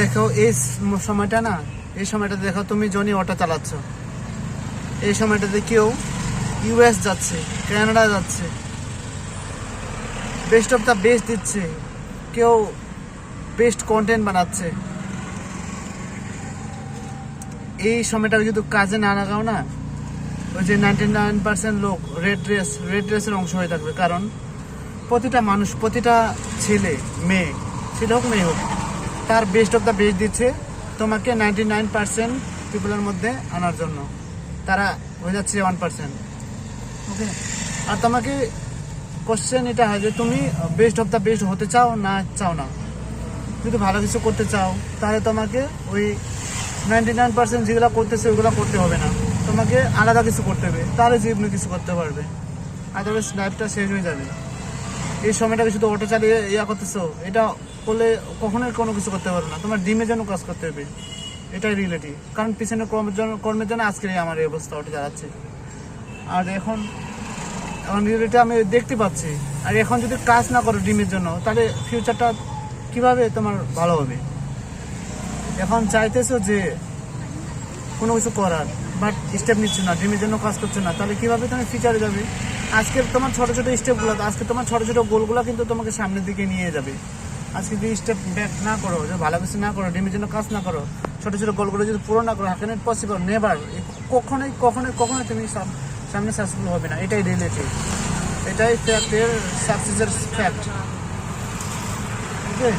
দেখো, এই সময়টা না, এই সময়টা দেখো তুমি জনি অটো চালাচ্ছ। এই সময়টাতে কেউ ইউএস যাচ্ছে কানাডা যাচ্ছে বেস্ট অফ দ্য বেস্ট দিচ্ছে, কেউ বেস্ট কন্টেন্ট বানাচ্ছে। এই সময়টা যদি কাজে না লাগাও না, ওই যে নাইনটি নাইন পার্সেন্ট লোক রেড ড্রেস রেড ড্রেসের অংশ হয়ে থাকবে। কারণ প্রতিটা মানুষ, প্রতিটা ছেলে, মেয়ে, ছেলে হোক, মেয়ে হোক তার বেস্ট অফ দ্য বেস্ট দিচ্ছে তোমাকে নাইনটি নাইন পার্সেন্ট পিপলের মধ্যে আনার জন্য। তারা হয়ে যাচ্ছে ওয়ান পার্সেন্ট। ওকে? আর তোমাকে কোশ্চেন এটা হয় যে তুমি বেস্ট অফ দ্য বেস্ট হতে চাও না চাও না? যদি ভালো কিছু করতে চাও, তাহলে তোমাকে ওই নাইনটি নাইন পার্সেন্ট যেগুলো করতেছে, ওইগুলো করতে হবে না। তোমাকে আলাদা কিছু করতে হবে। তাহলে জীবনে কিছু করতে পারবে। আদারওয়াইজ লাইফটা শেষ হয়ে যাবে। এই সময়টা শুধু অটো চালিয়ে ইয়া করতেছো, এটা করলে কখনোই কোনো কিছু করতে পারবে না। তোমার ডিমের জন্য কাজ করতে হবে। এটাই রিলেটিভ কারণ পিছনে কর্মের জন্য কর্মের জন্য আজকের আমার এই অবস্থা অটো চালাচ্ছে। আর এখন এখন রিলেটিভ আমি দেখতে পাচ্ছি। আর এখন যদি কাজ না করো ডিমের জন্য, তাহলে ফিউচারটা কীভাবে তোমার ভালো হবে? এখন চাইতেছো যে কোনো কিছু করার। বাট স্টেপ নিচ্ছ না ড্রিমের জন্য কাজ করছ না, তাহলে কীভাবে তুমি ফিচারে যাবে? আজকে তোমার ছোটো ছোটো স্টেপগুলো আজকে তোমার ছোটো ছোটো গোলগুলো কিন্তু তোমাকে সামনের দিকে নিয়ে যাবে। আজকে যদি স্টেপ ব্যাক না করো যে ভালো কিছু না করো ড্রিমের জন্য কাজ না করো, ছোটো ছোটো গোলগুলো যদি পুরো না করো, হাকেন ইট পসিবল নেভার কখনোই কখনোই কখনোই তুমি সামনে সাকসেসফুল হবে না, এটাই রিলেটিভ এটাই ফ্যাক্টের সাকসেসের ফ্যাক্ট ওকে